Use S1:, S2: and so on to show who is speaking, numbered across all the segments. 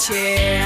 S1: chair.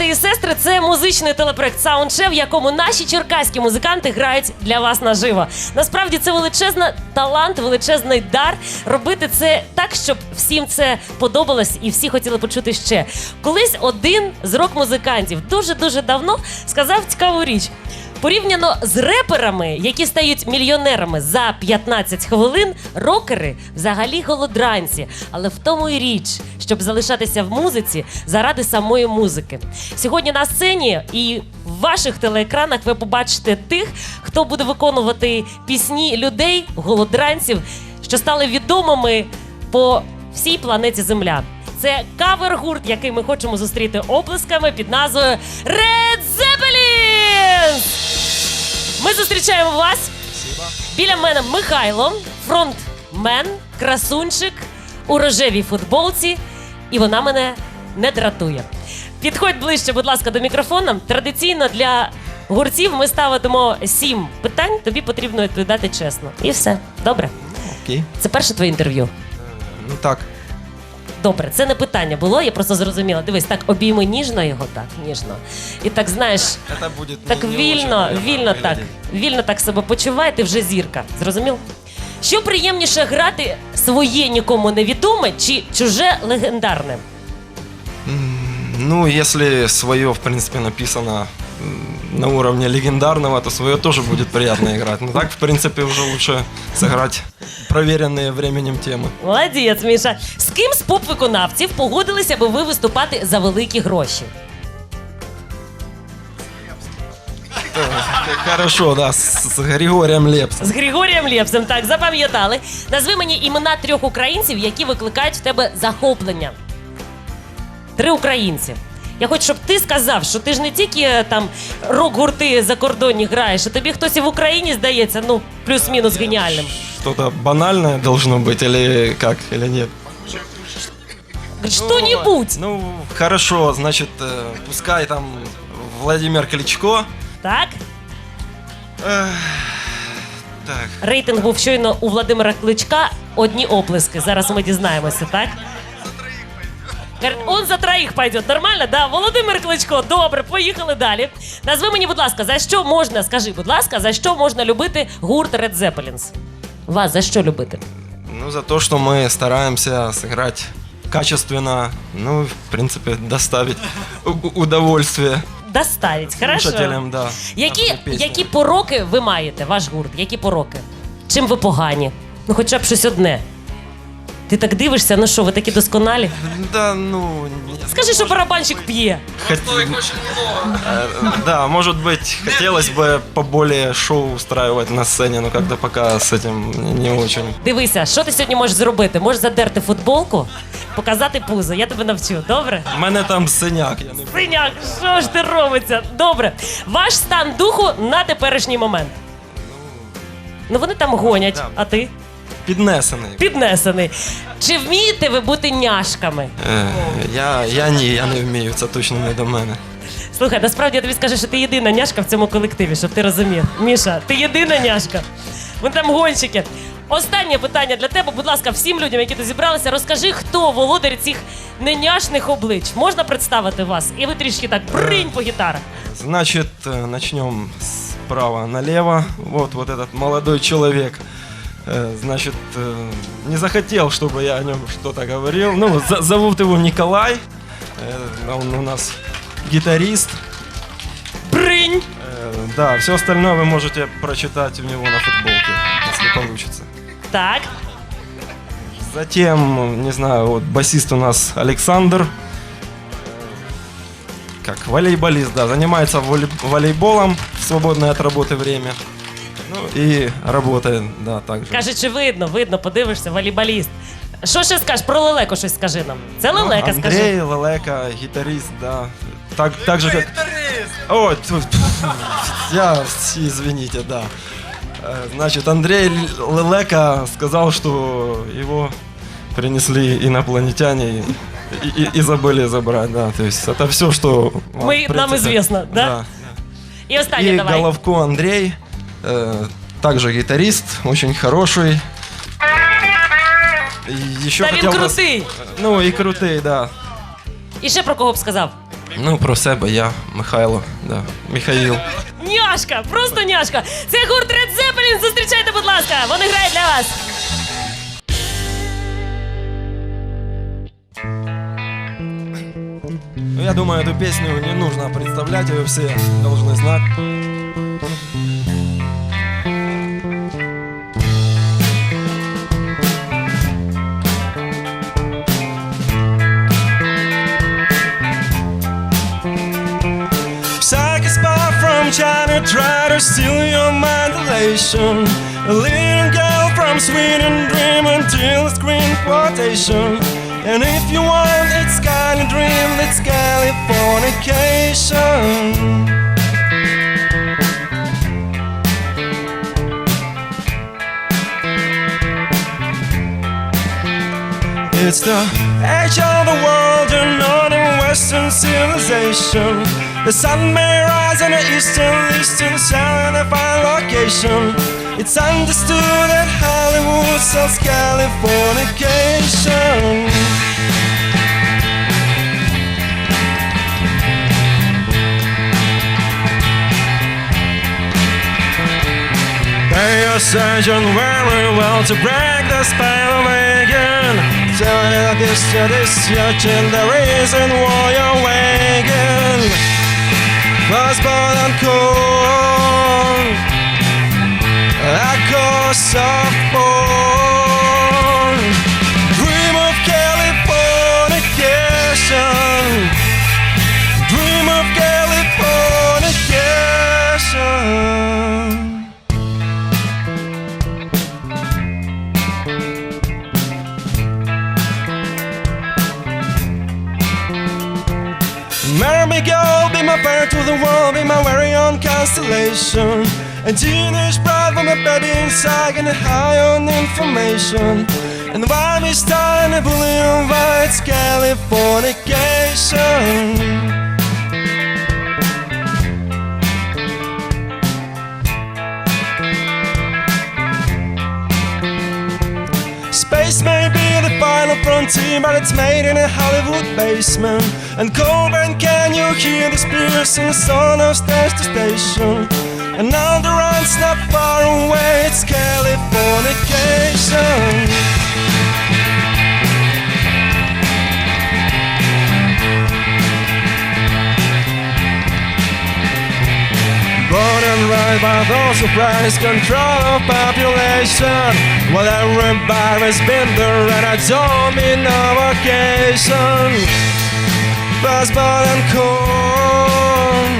S2: Брати і сестри! Це музичний телепроект Саундше, в якому наші черкаські музиканти грають для вас наживо. Насправді це величезна талант, величезний дар робити це так, щоб всім це подобалось і всі хотіли почути ще. Колись один з рок-музикантів дуже дуже давно сказав цікаву річ. Порівняно з реперами, які стають мільйонерами за 15 хвилин, рокери взагалі голодранці. Але в тому і річ, щоб залишатися в музиці заради самої музики. Сьогодні на сцені і в ваших телеекранах ви побачите тих, хто буде виконувати пісні людей, голодранців, що стали відомими по всій планеті Земля. Це кавер-гурт, який ми хочемо зустріти оплесками під назвою Red Zeppelin! Ми зустрічаємо вас. Біля мене Михайло, фронтмен, красунчик у рожевій футболці, і вона мене не дратує. Підходь ближче, будь ласка, до мікрофона. Традиційно для гуртів ми ставимо сім питань. Тобі потрібно відповідати чесно. І все. Добре.
S3: Окей.
S2: Це перше твоє інтерв'ю.
S3: Ну так.
S2: Добре, це не питання було, я просто зрозуміла. Дивись, так обійми ніжно його, так, ніжно. І так знаєш,
S3: Это будет
S2: так
S3: не- не
S2: вільно,
S3: очень
S2: вільно так.
S3: выглядеть.
S2: Вільно так себе почувай, ти вже зірка. Зрозумів? Що приємніше грати своє нікому невідоме чи чуже легендарне?
S3: Ну, если свое, в принципе, написано на уровне легендарного, то свое тоже будет приятно играть. Ну так, в принципе, уже лучше сыграть проверенные временем темы.
S2: Молодець, Міша. З ким з поп-виконавців погодилися би ви виступати за великі гроші?
S3: Хорошо, да, с, с Григорием Лепсом.
S2: З Григорієм Лєпсом, так, запам'ятали. Назви мені імена трьох українців, які викликають в тебе захоплення. Три українці. Я хочу, щоб ти сказав, що ти ж не тільки е, там рок-гурти закордонні граєш, а тобі хтось і в Україні здається, ну, плюс-мінус геніальним.
S3: Что-то банальное должно быть или как, или нет?
S2: Що-нібудь.
S3: Ну, хорошо, значит, э, пускай там Владимир Кличко.
S2: Так?
S3: Так,
S2: Рейтинг був щойно у Владимира Кличка одні оплески. Зараз ми дізнаємося, так? Говорить, Он за троїх пойде. Нормально? Да, Володимир Кличко. Добре, поїхали далі. Назви мені, будь ласка, за що можна, скажи, будь ласка, за що можна любити гурт Red Zeppelins? Вас за що любити?
S3: Ну, за то, что мы стараемся сыграть качественно, ну, в принципе, доставить у- удовольствие
S2: Доставить, хорошо?
S3: слушателям, да.
S2: Які,
S3: нашими
S2: які пороки ви маєте, ваш гурт? Які пороки? Чим ви погані? Ну, хоча б щось одне. Ти так дивишся, ну що, ви такі досконалі?
S3: Да, ну... не-
S2: Скажи, що барабанщик п'є.
S3: Хот- Э, Да, может быть, хотелось бы поболее шоу устраивать на сцене, но как-то пока с этим не очень.
S2: Дивися, що ти сьогодні можеш зробити? Можеш задерти футболку, показати пузо. Я тебе навчу, добре?
S3: У мене там синяк, я не
S2: Синяк, що ж ти робиться? Добре. Ваш стан духу на теперішній момент. Ну вони там гонять,
S3: Да.
S2: а ти
S3: Піднесений.
S2: піднесений. Чи вмієте ви бути няшками?
S3: Е, Я, я ні, я не вмію, це точно не до мене.
S2: Слухай, насправді я тобі скажу, що ти єдина няшка в цьому колективі, щоб ти розумів. Міша, ти єдина няшка. Вони там гонщики. Останнє питання для тебе, будь ласка, всім людям, які тут зібралися, розкажи, хто володар цих неняшних облич. Можна представити вас? І ви трішки так бринь по гітарах.
S3: Значит, э, начнем справа налево. Вот, вот этот молодой человек. Э, Значит, э, не захотел, чтобы я о нем что-то говорил. Ну, зовут его Николай. Э, Он у нас гитарист.
S2: Бринь!
S3: Да, все остальное вы можете прочитать у него на футболке, если получится.
S2: Так.
S3: Затем, не знаю, вот басист у нас Александр. Как волейболист, да, занимается волей- волейболом в свободное от работы время Ну и работает, да, также.
S2: Каже, чи видно, видно, подивишся, волейболіст. Що ще скажеш про лелеку щось скажи нам? Це
S3: Ну,
S2: лелека,
S3: Андрей
S2: скажи.
S3: Лелека, гитарист, да. Так, так же, как... Ой, тьфу, тьфу, я, извините, да. Э, Значит, Андрей Л- Лелека сказал, что его принесли инопланетяне и, и- и забыли забрать, да. То есть это все, что... вам,
S2: Мы-
S3: в
S2: нам известно, да? І останнє
S3: И
S2: давай.
S3: Головко Андрей, э, также гитарист, очень хороший. И еще
S2: Та він
S3: хотел вас-
S2: крутий.
S3: Ну и крутый, да.
S2: І ще про кого б сказав?
S3: Ну, про себе я, Михайло, да. Михаїл.
S2: Няшка, просто няшка. Це гурт Red Zeppelin. Зустрічайте, будь ласка. Вони грають для вас.
S3: Ну, я думаю, эту песню не нужно представлять, ее все должны знать. To steal your mind elation. A little girl from Sweden dream until the screen quotation. And if you want it's kind of dream, it's Californication. It's the edge of the world, you know, Western civilization. The sun may rise in the eastern, eastern side and find location. It's understood that Hollywood sells Californication. Pay surgeon very well to break the spell of Reagan. Tell you this, to this, your chin, the reason why you're waking. Was born on corn, a course of my fire to the world, be my very own constellation. A teenage bride with my baby inside, and high on information. And why me star and a bully invites Californication. Space may be final frontier, but it's made in a Hollywood basement. And Coburn, can you hear in the sound of stage to station? The run's not far away, it's Californication. Those who prize control of population. Well, everybody's been there, and I don't mean no occasion. Baseball and corn,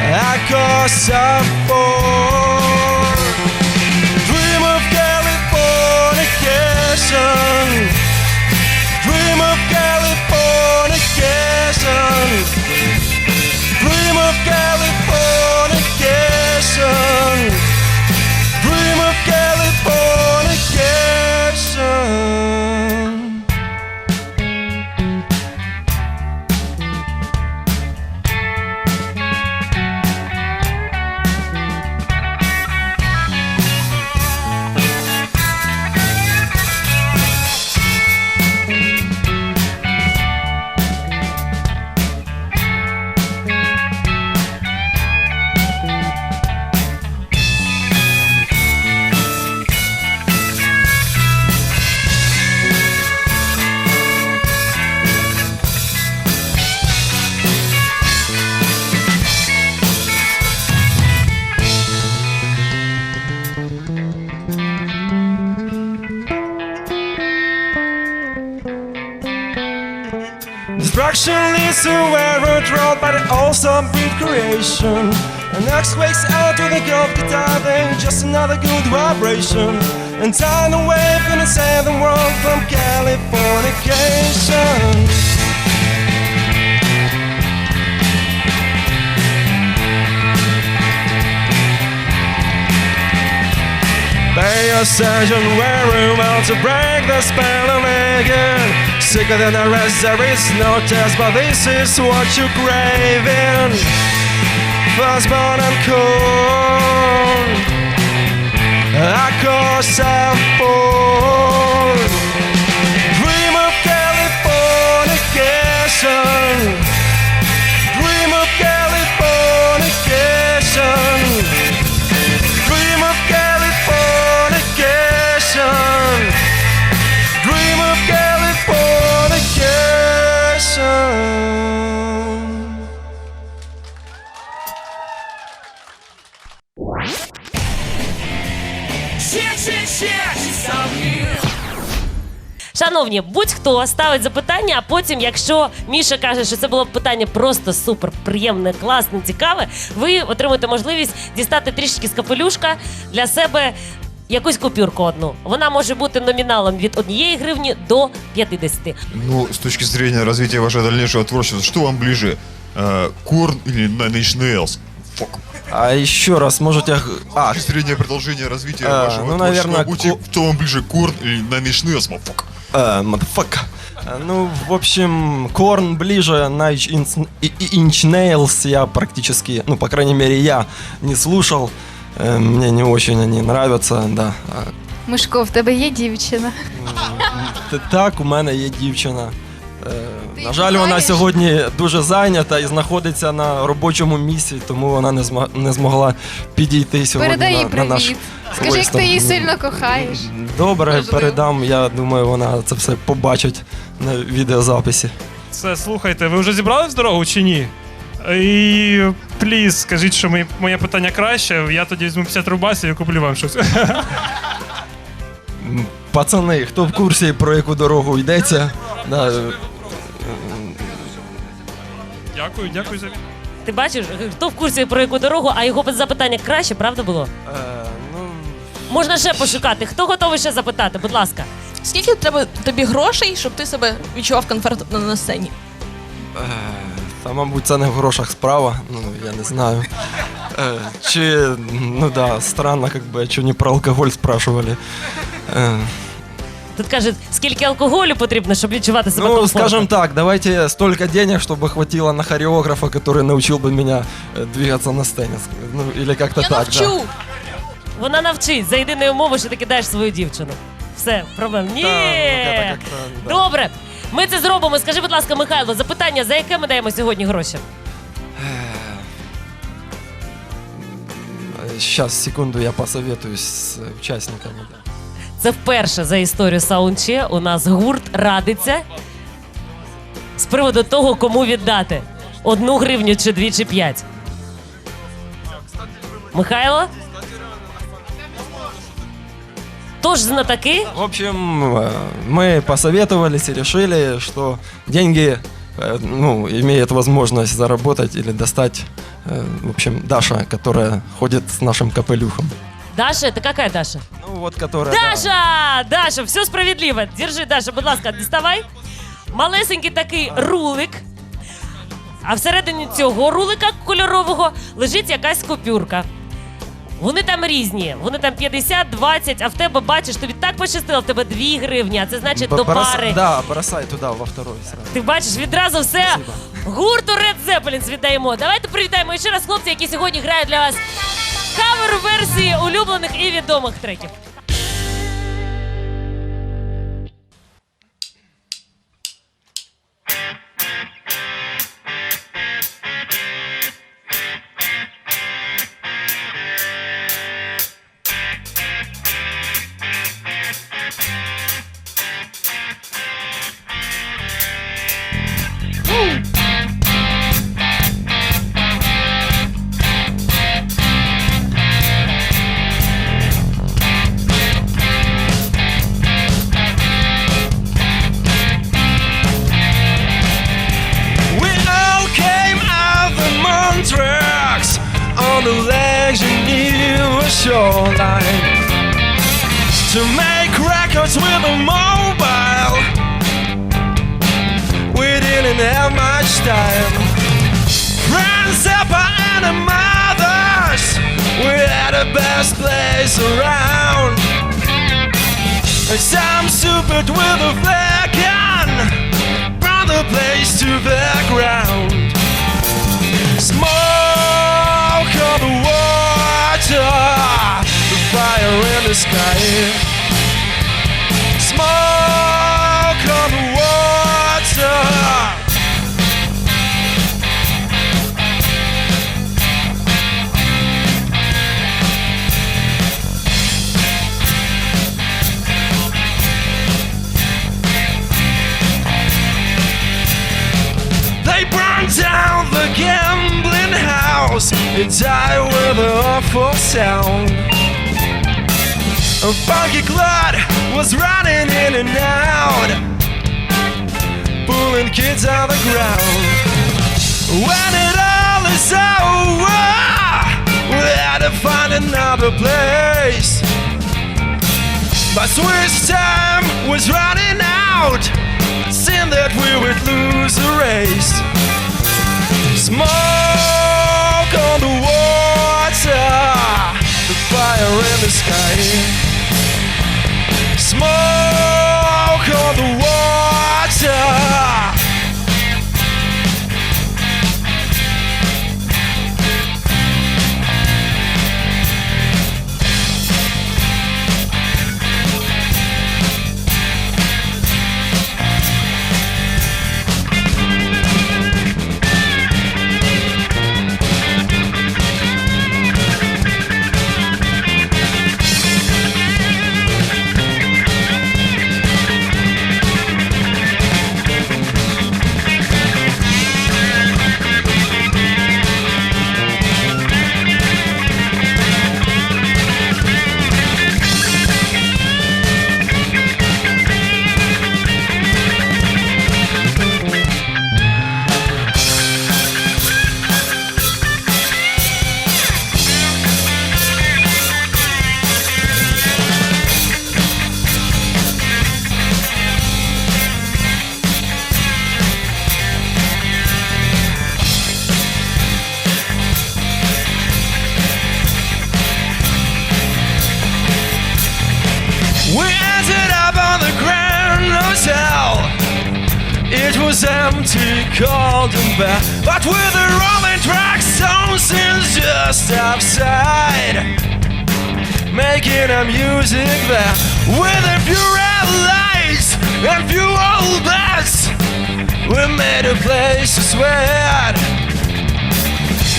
S3: a course of four. Dream of Californication. waves were drawn by the awesome beat creation. And earthquakes out to the Gulf guitar, they just another good vibration. And time away from the southern world from Californication. They are surgeon wearing well to break the spell of Megan. Sicker than the rest, there is no test, but this is what you're craving. Firstborn and cold. I course I'm born.
S2: Шановні, будь-хто ставить запитання, а потім, якщо Міша каже, що це було питання просто супер приємне, класне, цікаве, ви отримаєте можливість дістати трішки з капелюшка для себе якусь купюрку одну. Вона може бути номіналом від однієї гривні до 50.
S4: Ну, с точки зрения развития вашего дальнейшего творчества, что вам ближе? Э, Корн или Nine Inch Nails?
S3: А еще раз можете... А,
S4: С точки зрения продолжения развития
S3: А,
S4: вашего
S3: ну,
S4: творческого
S3: наверное,
S4: пути,
S3: ко-
S4: кто вам ближе, Корн или Nine Inch Nails?
S3: Э, motherfucker. Э, Ну, в общем, Корн ближе, Nine Inch и- и- Inch Nails я практически, ну, по крайней мере, я не слушал. Э, Мне не очень они нравятся, да. А,
S5: Мишко, в тебе є дівчина.
S3: т- Так, у мене є дівчина.
S5: Ти
S3: На жаль, вона сьогодні дуже зайнята і знаходиться на робочому місці, тому вона не зма- не змогла підійти сьогодні
S5: Передай їй
S3: на, на наш.
S5: Скажи, як ти її сильно кохаєш.
S3: Добре,
S5: Можливо.
S3: передам. Я думаю, вона це все побачить на відеозаписі.
S6: Все, слухайте, ви вже зібрались в дорогу чи ні? І пліз, скажіть, що мої- моє питання краще. Я тоді візьму 50 рубасів і куплю вам щось.
S3: Пацани, хто в курсі про яку дорогу йдеться? Да,
S6: Дякую, дякую за від.
S2: Ти бачиш, хто в курсі про яку дорогу, а його запитання краще, правда було?
S3: е, ну,
S2: Можна ще пошукати. Хто готовий ще запитати? Будь ласка.
S7: Скільки треба тобі грошей, щоб ти себе відчував комфортно на сцені?
S3: е, та, мабуть, це не в грошах справа, ну, я не знаю. Е, Чи, ну да, странно, как бы, что не про алкоголь спрашивали. Е,
S2: Тут кажуть, скільки алкоголю потрібно, щоб відчувати себе
S3: Ну,
S2: комфортно.
S3: скажем так, давайте столько денег, чтобы хватило на хореографа, который научил бы меня э, двигаться на сцене. Ну, или как-то
S7: Я
S3: так,
S7: навчу.
S2: Вона навчить за єдиною умовою, що ти кидаєш свою дівчину. Все, проблем. Ні.
S3: Да, ну, это как-то, да.
S2: Добре. Ми це зробимо. Скажи, будь ласка, Михайло, запитання, за яке ми даємо сьогодні гроші?
S3: Сейчас, секунду, я посоветуюсь с э, участниками. да.
S2: Це вперше за історію Саунче у нас гурт радиться з приводу того, кому віддати. Одну гривню чи дві чи п'ять. Михайло? Тож знатаки
S3: В общем, э, мы посоветовались и решили, что деньги, э, ну, имеет возможность заработать или достать, э, в общем, Даша, которая ходит с нашим капелюхом.
S2: Даша, это какая Даша?
S3: Ну, вот, которая... да.
S2: Даша! Даша, все справедливо. Держи, Даша, будь ласка, діставай. Малесенький такий рулик. А всередині цього рулика кольорового лежить якась купюрка. Вони там різні. Вони там 50, 20, а в тебе бачиш, тобі так пощастило, в тебе 2 гривні, а це значить до пари.
S3: Да, бросай туда, во второй сразу.
S2: Ти бачиш, відразу все
S3: Спасибо.
S2: гурту Red Zeppelin віддаємо. Давайте привітаємо ще раз хлопці, які сьогодні грають для вас кавер-версії улюблених і відомих треків.
S3: To make records with a mobile. We didn't have much time. Friends, Zappa, and the mothers, we had the best place around. Some stupid with a flare gun Brought the place to the ground Smoke on the water The fire in the sky Smoke on the water They burned down the gambling house and died with an awful sound. A funky clot was running in and out, pulling kids out the ground. When it all is over, we had to find another place. But Swiss time was running out. Seemed that we would lose the race. Smoke on the water, the fire in the sky. Smoke on the bare, but with the rolling track stones just outside, making a music there. With a few red lights and few old beds, we made a place to sweat.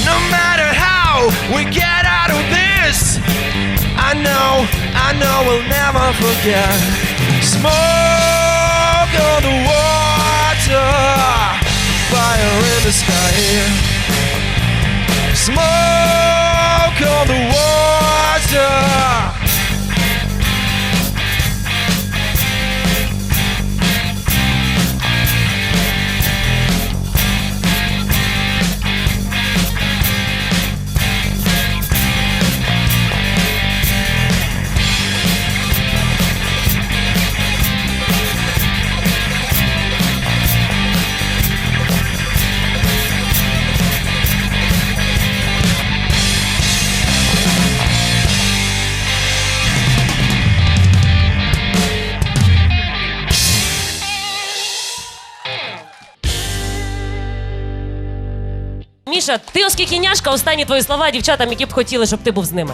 S3: No matter how we get out of this, I know, I know we'll never forget. Smoke on the water, fire in the sky. Smoke on the water.
S2: Міша, ти оскільки няшка, останні твої слова дівчатам, які б хотіли, щоб ти був з ними.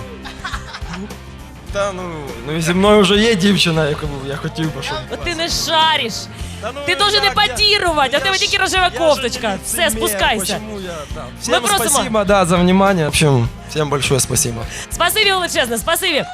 S3: Та ну, ну зі мною вже є дівчина, яку я хотів би, щоб.
S2: От ти не шариш.
S3: Та ну,
S2: Ти должен
S3: я-
S2: епатірувати, а
S3: я
S2: тебе
S3: ж-
S2: тільки рожева
S3: я
S2: кофточка.
S3: не
S2: Все, спускайся.
S3: почему я, да. Всем
S2: просимо.
S3: спасибо, да, за внимание. В общем, всем большое спасибо.
S2: Спасибі величезне, спасибі.